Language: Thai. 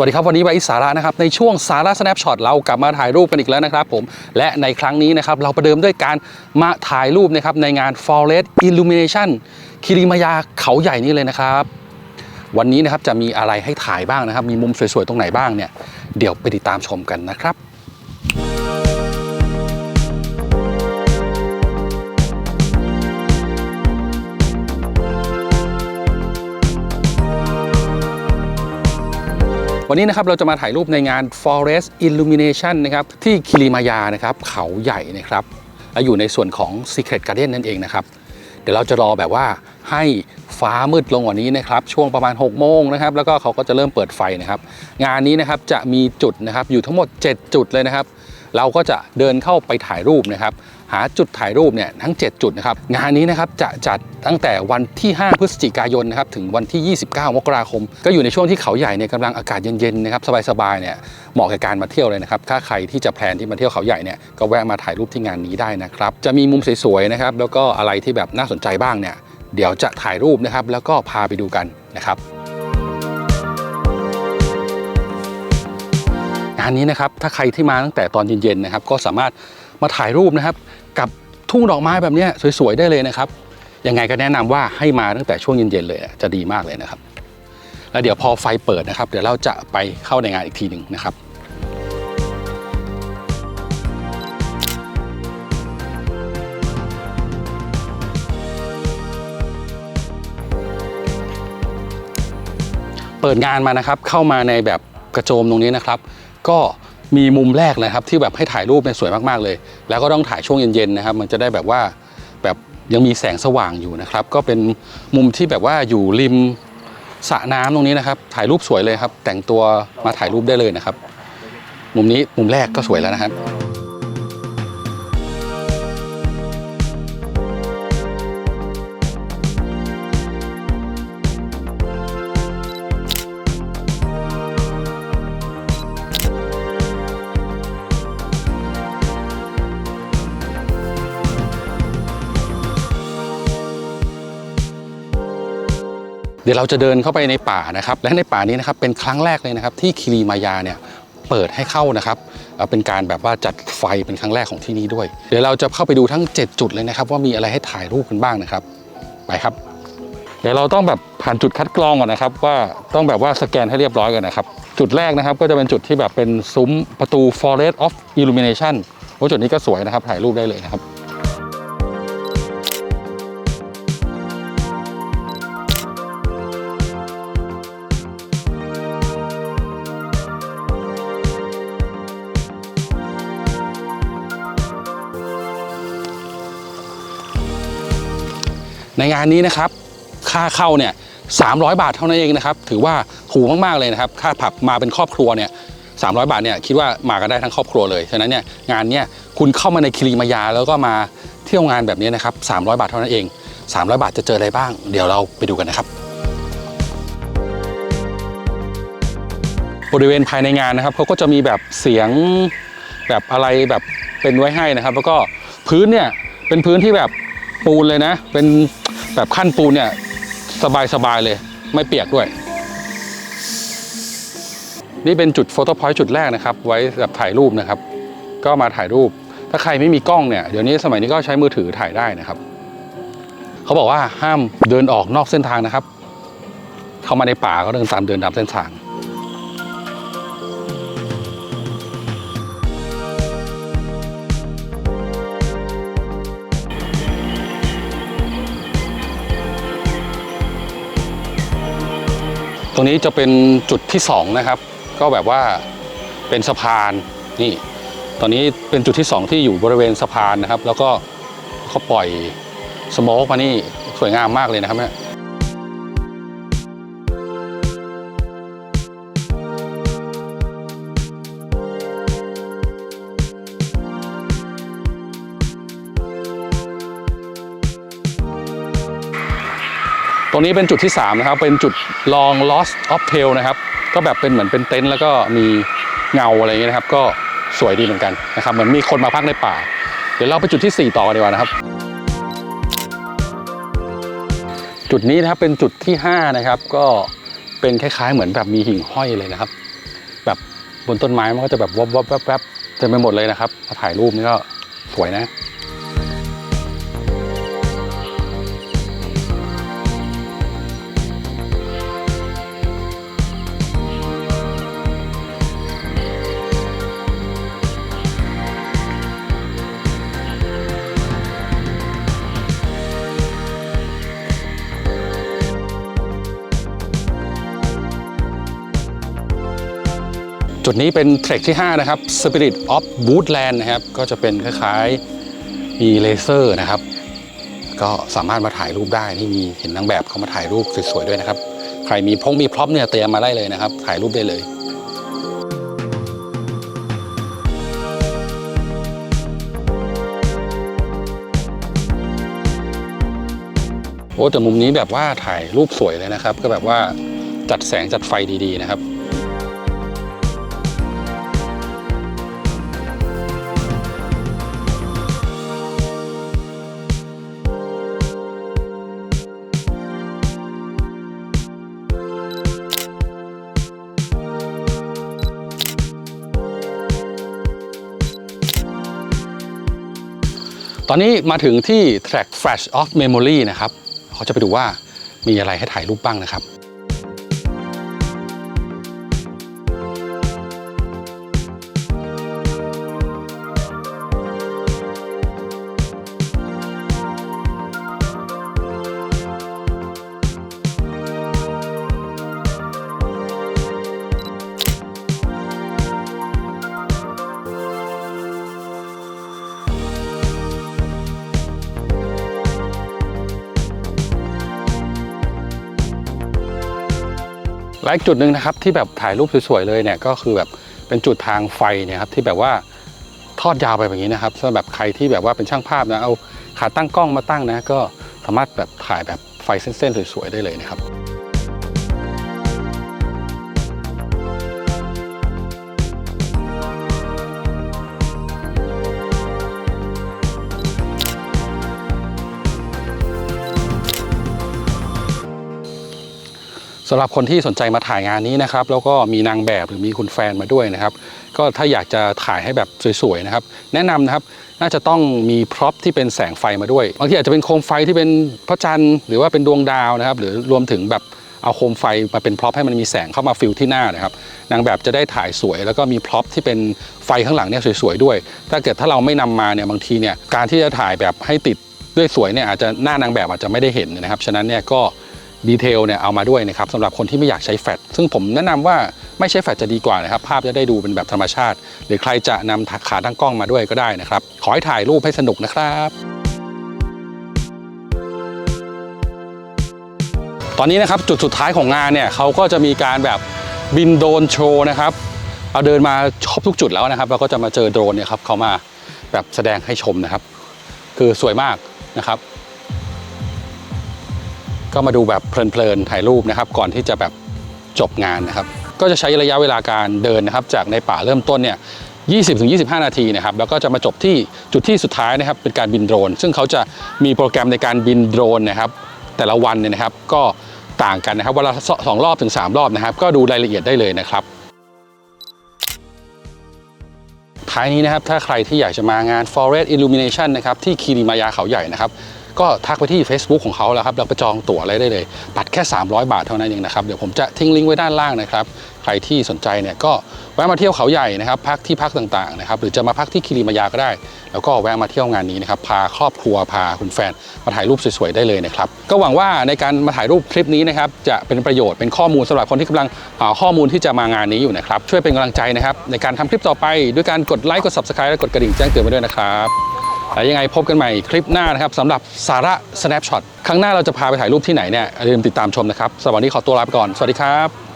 สวัสดีครับวันนี้ไวอิสาระนะครับในช่วงสาระ snapshot เรากลับมาถ่ายรูปกันอีกแล้วนะครับผมและในครั้งนี้นะครับเราประเดิมด้วยการมาถ่ายรูปนะครับในงาน Forest Illumination คิริมายาเขาใหญ่นี่เลยนะครับ วันนี้นะครับจะมีอะไรให้ถ่ายบ้างนะครับ มีมุมสวยๆ ตรงไหนบ้างเนี่ยเดี๋ยวไปติดตามชมกันนะครับ วันนี้นะครับเราจะมาถ่ายรูปในงาน Forest Illumination นะครับที่คิริมายานะครับเขาใหญ่นะครับและอยู่ในส่วนของ Secret Garden นั่นเองนะครับเดี๋ยวเราจะรอแบบว่าให้ฟ้ามืดลงกว่านี้นะครับช่วงประมาณ 6 โมงนะครับแล้วก็เขาก็จะเริ่มเปิดไฟนะครับ งานนี้นะครับจะมีจุดนะครับอยู่ทั้งหมด 7 จุดเลยนะครับ เราก็จะเดินเข้าไปถ่ายรูปนะครับ หาจุดถ่ายรูปเนี่ยทั้ง 7 จุดนะครับงานนี้นะครับจะจัดตั้งแต่วันที่ 5 พฤศจิกายนนะครับถึงวันที่ 29 มกราคม ก็อยู่ในช่วงที่เขาใหญ่เนี่ยกำลังอากาศเย็นๆนะครับสบายๆเนี่ยเหมาะกับการมาเที่ยวเลยนะครับถ้าใครที่จะแพลนที่มาเที่ยวเขาใหญ่เนี่ยก็แวะมาถ่ายรูปที่งานนี้ได้นะครับจะมีมุมสวยๆนะครับแล้วก็อะไรที่แบบน่าสนใจบ้างเนี่ยเดี๋ยวจะถ่ายรูปนะครับแล้วก็พาไปดูกันนะครับงานนี้นะครับถ้าใครที่มาตั้งแต่ตอนเย็นๆนะครับก็สามารถ มาถ่ายรูปนะครับ กับทุ่งดอกไม้แบบนี้สวยๆได้เลยนะครับยังไงก็แนะนำว่าให้มาตั้งแต่ช่วงเย็นๆเลยจะดีมากเลยนะครับแล้วเดี๋ยวพอไฟเปิดนะครับ เดี๋ยวเราจะไปเข้าในงานอีกทีหนึ่งนะครับเปิดงานมานะครับเข้ามาในแบบกระโจมตรงนี้นะครับ ก็ มีมุมแรกเลยครับที่แบบให้ถ่ายรูปเนี่ยสวยมากๆเลย แล้วก็ต้องถ่ายช่วงเย็นๆนะครับ มันจะได้แบบว่าแบบยังมีแสงสว่างอยู่นะครับ ก็เป็นมุมที่แบบว่าอยู่ริมสระน้ำตรงนี้นะครับ ถ่ายรูปสวยเลยครับ แต่งตัวมาถ่ายรูปได้เลยนะครับ มุมนี้มุมแรกก็สวยแล้วนะครับ ดี๋ยวเราจะเดินเข้าไปในป่านะครับ และในป่านี้นะครับเป็นครั้งแรกเลยนะครับ ที่คิริมายาเนี่ยเปิดให้เข้านะครับเอ่อเป็นการแบบว่าจัดไฟเป็นครั้งแรกของที่นี่ด้วย เดี๋ยวเราจะเข้าไปดูทั้ง 7 จุดเลยนะครับ ว่ามีอะไรให้ถ่ายรูปกันบ้างนะครับ ไปครับ เดี๋ยวเราต้องแบบผ่านจุดคัดกรองก่อนนะครับ ว่าต้องแบบว่าสแกนให้เรียบร้อยก่อนนะครับ จุดแรกนะครับก็จะเป็นจุดที่แบบเป็นซุ้มประตู Forest of Illumination โอ้จุดนี้ก็สวยนะครับถ่ายรูปได้เลยนะครับ ในงานนี้นะครับค่าเข้าเนี่ย300 บาทเท่านั้นเองนะครับถือว่าถูกมากๆเลยนะครับ ค่าผับมาเป็นครอบครัวเนี่ย300 บาทเนี่ยคิดว่ามากันได้ทั้งครอบครัวเลยฉะนั้นเนี่ยงานเนี่ยคุณเข้ามาในคิริมายาแล้วก็มาเที่ยวงานแบบนี้นะครับ300 บาทเท่านั้นเอง 300 บาทจะเจออะไรบ้าง เดี๋ยวเราไปดูกันนะครับ บริเวณภายในงานนะครับเขาก็จะมีแบบเสียงแบบอะไรแบบเป็นไว้ให้นะครับ แล้วก็พื้นเนี่ยเป็นพื้นที่แบบ ปูนเลยนะ เป็นแบบขั้นปูนเนี่ย สบายๆเลย ไม่เปียกด้วย นี่เป็นจุดโฟโต้พอยต์จุดแรกนะครับ ไว้แบบถ่ายรูปนะครับ ก็มาถ่ายรูป ถ้าใครไม่มีกล้องเนี่ย เดี๋ยวนี้สมัยนี้ก็ใช้มือถือถ่ายได้นะครับ เขาบอกว่าห้ามเดินออกนอกเส้นทางนะครับ เข้ามาในป่าก็เดินตามเดินตามเส้นทาง รงนี้จะเป็นจุดที่สองนะครับ ก็แบบว่าเป็นสะพานนี่ ตอนนี้เป็นจุดที่สองที่อยู่บริเวณสะพานนะครับ แล้วก็เขาปล่อยสโมกมานี่สวยงามมากเลยนะครับเนี่ย ตรงนี้เป็นจุดที่สามนะครับ เป็นจุด long lost of tail นะครับ ก็แบบเป็นเหมือนเป็นเต็นท์แล้วก็มีเงาอะไรเงี้ยนะครับ ก็สวยดีเหมือนกันนะครับ เหมือนมีคนมาพักในป่า เดี๋ยวเราไปจุดที่ 4 ต่อกันดีกว่านะครับ จุดนี้นะครับเป็นจุดที่ 5 นะครับ ก็เป็นคล้าย ๆ เหมือนแบบมีหิ่งห้อยเลยนะครับ แบบบนต้นไม้มันก็จะแบบวับวับแวบแวบเต็มไปหมดเลยนะครับถ่ายรูปนี่ก็สวยนะ จุดนี้เป็นเทรคที่ 5 นะครับ Spirit of Woodland นะครับ ก็จะเป็นคล้ายๆ มีเลเซอร์นะครับ ก็สามารถมาถ่ายรูปได้ นี่มีเห็นนางแบบเขามาถ่ายรูปสวยๆด้วยนะครับ ใครมีพงมีพร็อพเนี่ยเตรียมมาได้เลยนะครับ ถ่ายรูปได้เลยโอ้แต่มุมนี้แบบว่าถ่ายรูปสวยเลยนะครับ ก็แบบว่าจัดแสงจัดไฟดีๆนะครับ ตอนนี้มาถึงที่ track flash of memory นะครับ เขาจะไปดูว่ามีอะไรให้ถ่ายรูปบ้างนะครับ และอีกจุดหนึ่งนะครับที่แบบถ่ายรูปสวยๆเลยเนี่ยก็คือแบบเป็นจุดทางไฟเนี่ยครับที่แบบว่าทอดยาวไปแบบนี้นะครับสำหรับใครที่แบบว่าเป็นช่างภาพนะเอาขาตั้งกล้องมาตั้งนะก็สามารถแบบถ่ายแบบไฟเส้นๆสวยๆได้เลยนะครับ สำหรับคนที่สนใจมาถ่ายงานนี้นะครับ แล้วก็มีนางแบบหรือมีคุณแฟนมาด้วยนะครับ ก็ถ้าอยากจะถ่ายให้แบบสวยๆนะครับ แนะนำนะครับน่าจะต้องมีพร็อพที่เป็นแสงไฟมาด้วยบางทีอาจจะเป็นโคมไฟที่เป็นพระจันทร์หรือว่าเป็นดวงดาวนะครับ หรือรวมถึงแบบเอาโคมไฟมาเป็นพร็อพให้มันมีแสงเข้ามาฟิลที่หน้านะครับนางแบบจะได้ถ่ายสวย แล้วก็มีพร็อพที่เป็นไฟข้างหลังเนี่ยสวยๆด้วย ถ้าเกิดถ้าเราไม่นำมาเนี่ยบางทีเนี่ยการที่จะถ่ายแบบให้ติดด้วยสวยเนี่ยอาจจะหน้านางแบบอาจจะไม่ได้เห็นนะครับฉะนั้นเนี่ยก็ ดีเทลเนี่ยเอามาด้วยนะครับสำหรับคนที่ไม่อยากใช้แฟลชซึ่งผมแนะนำว่าไม่ใช้แฟลชจะดีกว่านะครับ ภาพจะได้ดูเป็นแบบธรรมชาติ หรือใครจะนำขาตั้งกล้องมาด้วยก็ได้นะครับ ขอให้ถ่ายรูปให้สนุกนะครับตอนนี้นะครับจุดสุดท้ายของงานเนี่ยเขาก็จะมีการแบบบินโดรนโชว์นะครับเอาเดินมาครบทุกจุดแล้วนะครับเราก็จะมาเจอโดรนเนี่ยครับเขามาแบบแสดงให้ชมนะครับ คือสวยมากนะครับ ก็มาดูแบบเพลินๆถ่ายรูปนะครับ ก่อนที่จะแบบจบงานนะครับ ก็จะใช้ระยะเวลาการเดินนะครับ จากในป่าเริ่มต้นเนี่ย20-25 นาทีนะครับ แล้วก็จะมาจบที่จุดที่สุดท้ายนะครับ เป็นการบินโดรน ซึ่งเขาจะมีโปรแกรมในการบินโดรนนะครับ แต่ละวันเนี่ยนะครับ ก็ต่างกันนะครับวันละสองรอบถึง 3 รอบนะครับ ก็ดูรายละเอียดได้เลยนะครับ ท้ายนี้นะครับ ถ้าใครที่อยากจะมางาน Forest Illumination นะครับ ที่คีรีมายาเขาใหญ่นะครับ ก็ทักไปที่ Facebook ของเขาแล้วครับเราไปจองตั๋วอะไรได้เลยบัตรแค่ 300 บาทเท่านั้นเองนะครับ เดี๋ยวผมจะทิ้งลิงก์ไว้ด้านล่างนะครับ ใครที่สนใจเนี่ยก็แวะมาเที่ยวเขาใหญ่นะครับพักที่พักต่างๆนะครับหรือจะมาพักที่คีรีมายาก็ได้ แล้วก็แวะมาเที่ยวงานนี้นะครับพาครอบครัวพาคุณแฟนมาถ่ายรูปสวยๆได้เลยนะครับก็หวังว่าในการมาถ่ายรูปคลิปนี้นะครับจะเป็นประโยชน์เป็นข้อมูลสำหรับคนที่กำลังหาข้อมูลที่จะมางานนี้อยู่นะครับช่วยเป็นกำลังใจนะครับในการทำคลิปต่อไปด้วยการกดไลค์กด subscribe และกดกระดิ่งแจ้งเตือนไปด้วยนะครับ แล้วยังไงพบกันใหม่คลิปหน้านะครับสำหรับสาระ snapshot ครั้งหน้าเราจะพาไปถ่ายรูปที่ไหนเนี่ยอย่าลืมติดตามชมนะครับสำหรับวันนี้ขอตัวลาไปก่อน สวัสดีครับ